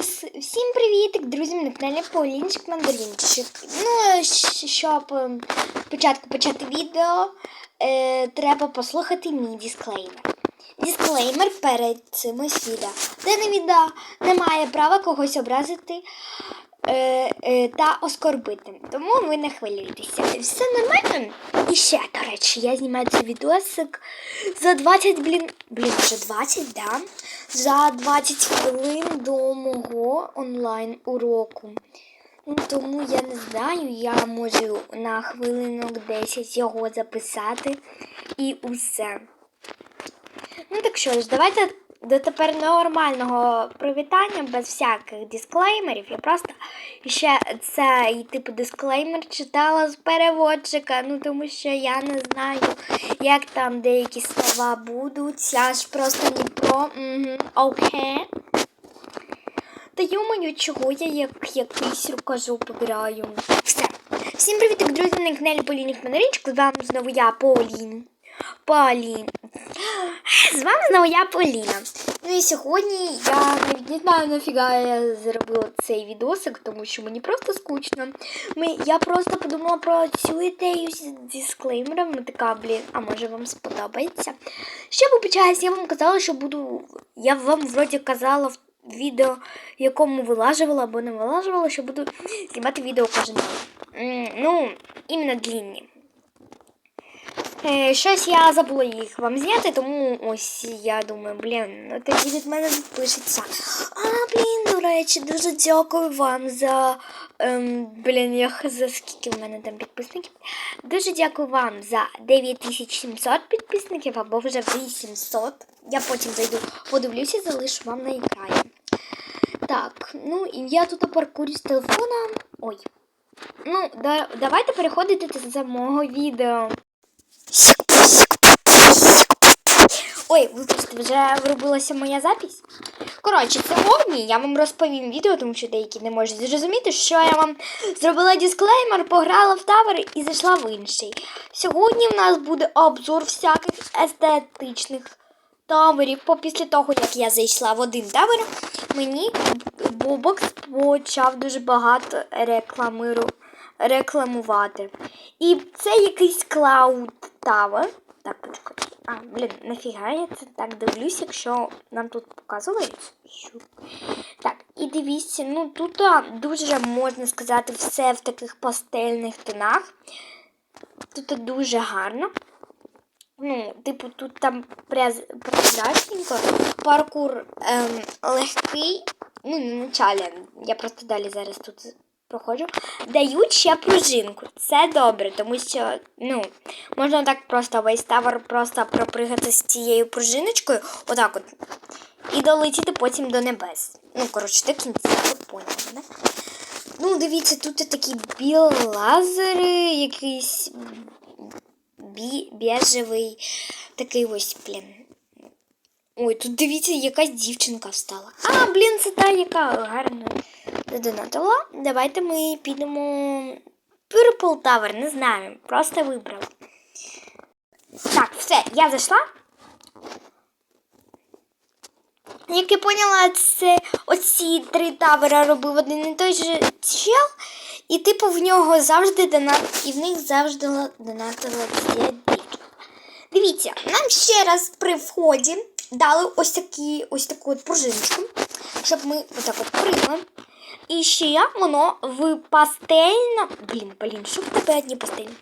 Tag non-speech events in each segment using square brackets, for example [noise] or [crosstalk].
Всім привіт, друзі, на каналі Полінчик Мандарінчик. Ну, щоб ем, спочатку почати відео, е, треба послухати мій дисклеймер. Дисклеймер перед цим ось відео. Дане відео не має права когось образити е, е, та оскорбити. Тому ви не хвилюйтеся. Все нормально. І ще, до речі, я знімаю цей відосик за 20, блін, блін, вже 20, да? За 20 хвилин до мого онлайн уроку. Ну, тому я не знаю, я можу на хвилинок 10 його записати і усе. Ну так що ж, давайте до тепер нормального привітання без всяких дисклеймерів. Я просто ще цей типу дисклеймер читала з переводчика, ну тому що я не знаю, як там деякі слова будуть. Я ж просто не про угу, окей. Та йомаю, чого я як якийсь рукожоп граю. Все. Всім привіт, друзі, на каналі Полінік Манаринчик. З вами знову я, Полін. Полін. [gasps] З вами знову я Поліна. Ну і сьогодні я не знаю нафіга я зробила цей відосик, тому що мені просто скучно. Ми, я просто подумала про цю ідею з дисклеймером. Така, блін, а може вам сподобається. Ще почалась, я вам казала, що буду. Я вам вроді казала в відео, якому вилажувала або не вилажувала, що буду знімати відео кожен день. Ну, іменно длінні. Е, Щось я забула їх вам зняти, тому ось я думаю, блін, ну тоді від мене пишеться. А, блін, до речі, дуже дякую вам за. Ем, блін, я за скільки в мене там підписників. Дуже дякую вам за 9700 підписників або вже 800. Я потім зайду, подивлюся і залишу вам на екрані. Так, ну і я тут паркурю з телефона. Ой. Ну, да, давайте переходити до самого відео. Ой, вибачте, вже вробилася моя запись. Коротше, сьогодні я вам розповім відео, тому що деякі не можуть зрозуміти, що я вам зробила дисклеймер, пограла в тавер і зайшла в інший. Сьогодні в нас буде обзор всяких естетичних таверів. По після того, як я зайшла в один тавер, мені Бобокс почав дуже багато рекламиру, рекламувати. І це якийсь Cloud Tower. Так, почекайте. А, блін, нафіга я це так дивлюсь, якщо нам тут показують. Так, і дивіться, ну тут дуже можна сказати все в таких пастельних тонах. Тут дуже гарно. Ну, типу, тут там прозрачненько, паркур ем, легкий, ну, не началі, я просто далі зараз тут проходжу. Дають ще пружинку. Це добре, тому що, ну, можна так просто весь тавер просто пропригати з цією пружиночкою, отак от, і долетіти потім до небес. Ну, коротше, до кінця, ви поняли, да? Ну, дивіться, тут такі білі лазери, якийсь бі біжевий такий ось, блін. Ой, тут дивіться, якась дівчинка встала. А, блін, це та, яка гарна задонатила. Давайте ми підемо. Purple Tower, не знаю, просто вибрала. Так, все, я зайшла. Як я поняла, це оці три тавера робив один і той же чел, і типу в нього завжди донат, і в них завжди донатила ця дівчинка. Дивіться, нам ще раз при вході дали ось такі, ось таку от пружиночку, щоб ми отак от приймемо. І ще воно в пастельно. Блін, блін, що тебе одні пастельні?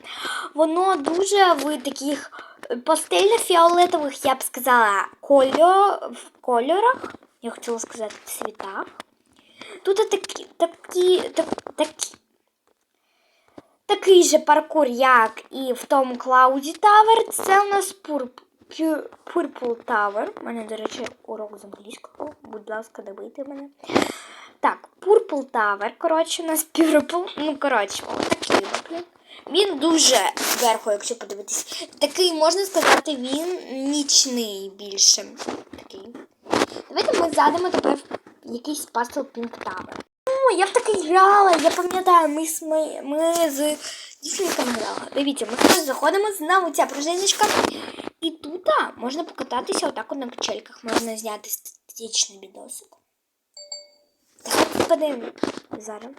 Воно дуже в таких пастельно-фіолетових, я б сказала, кольо... в кольорах. Я хотіла сказати в цвітах. Тут такі, такі, так, такі, такий же паркур, як і в тому Cloudy Tower. Це у нас Pur- Purple Tower. У мене, до речі, урок з англійського. Будь ласка, добийте мене. Так, Purple Tower, коротше, у нас Purple. Ну, коротше, такий блін. Він дуже зверху, якщо подивитись. Такий, можна сказати, він нічний більше. Такий. Давайте ми зайдемо тепер якийсь Puzzle Pink Tower. Ну, я в такий грала, я пам'ятаю, ми, з- ми, ми з дівчинками грали. Дивіться, ми зараз заходимо знову ця пружиночка. І тут можна покататися отак от на качельках, можна зняти статичний відосик. подивимось. Зараз.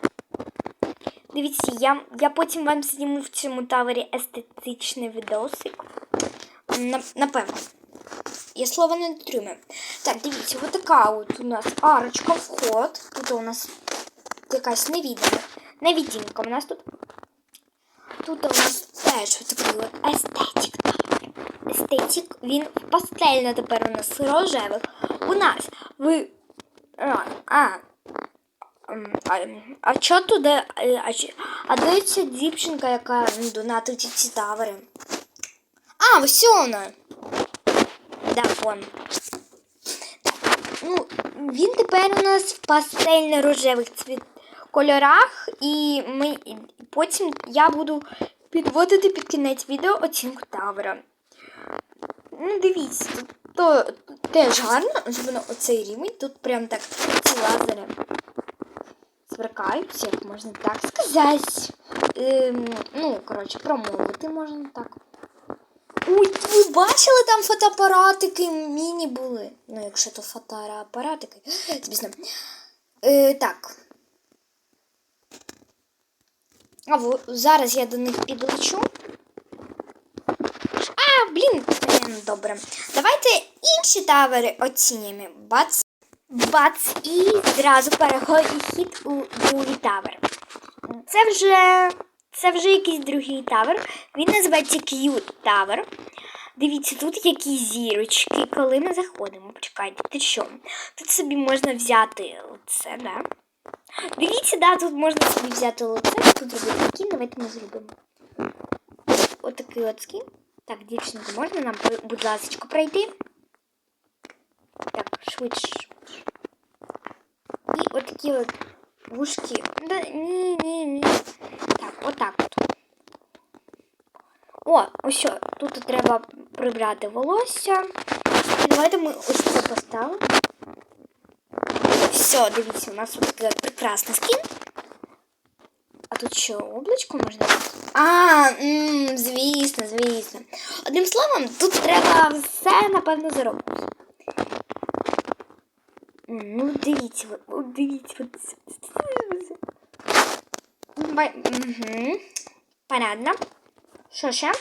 Дивіться, я, я потім вам зніму в цьому тавері естетичний відосик. Напевно. Я слова не дотримую. Так, дивіться, от така от у нас арочка, вход. Тут у нас якась невідома. Невідімка у нас тут. Тут у нас теж такий от естетик. Естетик, він пастельно тепер у нас рожевих. У нас ви. А, а, А, чо туди? А, а де дівчинка, яка донатить ці тавери? А, ось вона. Да, вон. Ну, він тепер у нас в пастельно-рожевих цвіт кольорах, і ми потім я буду підводити під кінець відео оцінку тавера. Ну, дивіться, тут то, теж гарно, особливо оцей рівень, тут прям так ці лазери сверкають, як можна так сказати. Ем, ну, коротше, промовити можна так. Ой, ви бачили там фотоапаратики міні були? Ну, якщо то фотоапаратики, звісно. Е, так. А зараз я до них підлечу. Блін, добре. Давайте інші тавери оцінюємо. Бац. Бац і зразу перехід у другий тавер. Це вже, це вже якийсь другий тавер. Він називається Q Tower. Дивіться, тут які зірочки, коли ми заходимо. Почекайте, ти що? Тут собі можна взяти оце, да? Дивіться, да, тут можна собі взяти оце, тут робити скін, давайте ми зробимо. Отакий от скін. Так, дівчинку, можна нам, будь ласка, пройти? Так, швидше. І отакі от вушки. Да, ні, ні, ні. Так, отак от. О, ось тут треба прибрати волосся. Давайте ми ось це поставимо. Все, дивіться, у нас тут прекрасний скін. Тут що, облачко можна? А, м, звісно, звісно. Одним словом, тут треба все, напевно, заробити. М, Ну, дивіться, от, дивіться. Угу. Понятно. Що ще?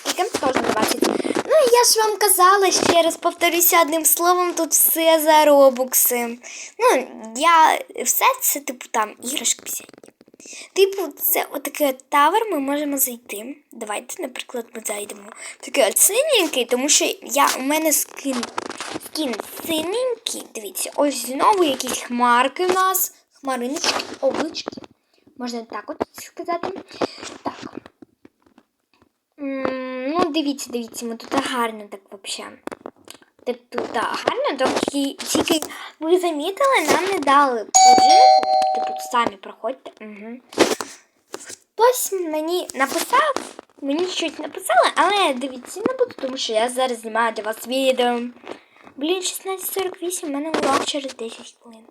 Скільки? Теж 20. Ну, я ж вам казала, ще раз повторюся одним словом, тут все за робукси. Ну, я все це, типу, там іграшки. Типу, це отакий от тавер, ми можемо зайти. Давайте, наприклад, ми зайдемо. Такий от синенький, тому що я, у мене скін, скін синенький. Дивіться, ось знову якісь хмарки у нас. Хмариночки, облички. Можна так от сказати. Так. М, Ну, дивіться, дивіться, ми тут гарно так взагалі. Тут так, гарно, тільки, тільки ви замітили, нам не дали пружинку. Типу, самі проходьте. Угу. Хтось мені написав, мені щось написали, але дивіться, не буду, тому що я зараз знімаю для вас відео. Блін, 16.48, в мене урок через 10 хвилин.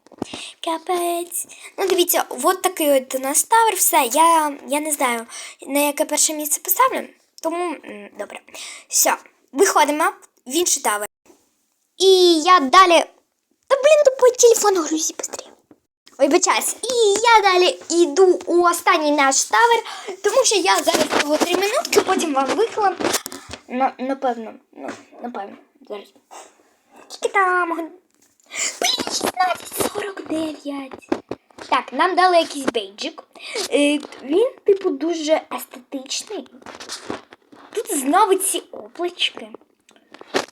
Капець. Ну, дивіться, от такий от у нас тавер, все. Я, я не знаю, на яке перше місце поставлю. Тому, добре. Все, виходимо в інший тавер. І я далі. Та блін, тупой телефон грузі быстрее. Ой, бачась. І я далі йду у останній наш тавер, тому що я зараз було 3 минутки, потім вам виклам. На, напевно, ну, напевно, зараз. Скільки там? Блін, 16.49. Так, нам дали якийсь бейджик. Е, він, типу, дуже естетичний. Тут знову ці облачки.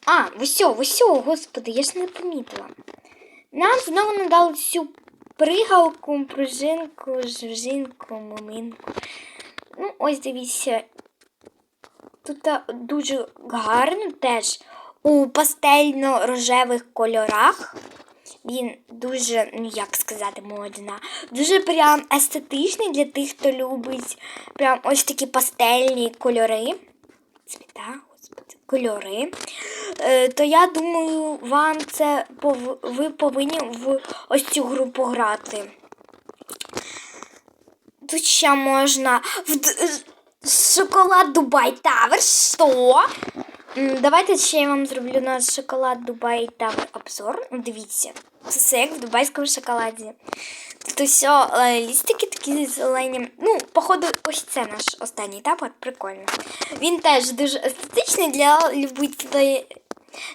А, висьо, висьо, господи, я ж не помітила. Нам знову надали цю пригалку, пружинку, жужинку, моминку. Ну, ось дивіться. Тут дуже гарно теж у пастельно-рожевих кольорах. Він дуже, ну як сказати, модна. Дуже прям естетичний для тих, хто любить прям ось такі пастельні кольори. Цвіта, кольори. Е, то я думаю, вам це ви повинні в ось цю гру пограти. Тут ще можна в шоколад Дубай Тавер. Що? Давайте ще я вам зроблю на шоколад Дубай Тавер обзор. Ну, Дивіться, це як в дубайському шоколаді. Тут все лістики такі зелені. Ну, походу, ось це наш останній етап, прикольно. Він теж дуже естетичний для любителів.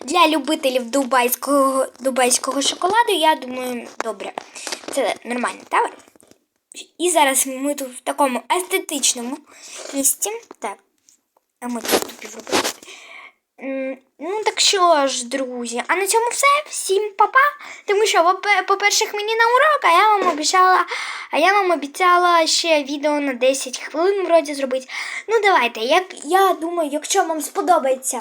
Для любителів дубайського, дубайського шоколаду, я думаю, добре. Це нормальний тавер. І зараз ми тут в такому естетичному місці. Так, а ми тут. М, Ну, так що ж, друзі, а на цьому все. Всім па-па. Тому що, по- по-перше, мені на урок, а я вам обіцяла, а я вам обіцяла ще відео на 10 хвилин вроді зробити. Ну, давайте. Як, я думаю, якщо вам сподобається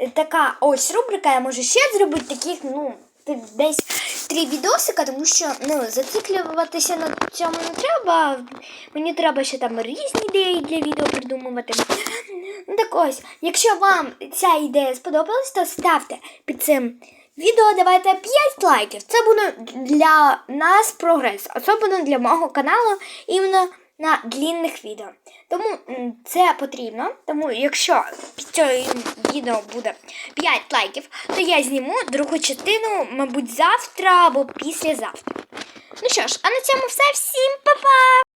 е, така ось рубрика, я можу ще зробити таких, ну, десь три відосика, тому що ну, зациклюватися на цьому не треба. Мені треба ще там різні ідеї для відео придумувати. Ну так ось, якщо вам ця ідея сподобалась, то ставте під цим відео, давайте 5 лайків. Це буде для нас прогрес, особливо для мого каналу, іменно на длінних відео. Тому це потрібно. Тому якщо під цим відео буде 5 лайків, то я зніму другу частину, мабуть, завтра або післязавтра. Ну що ж, а на цьому все. Всім па-па!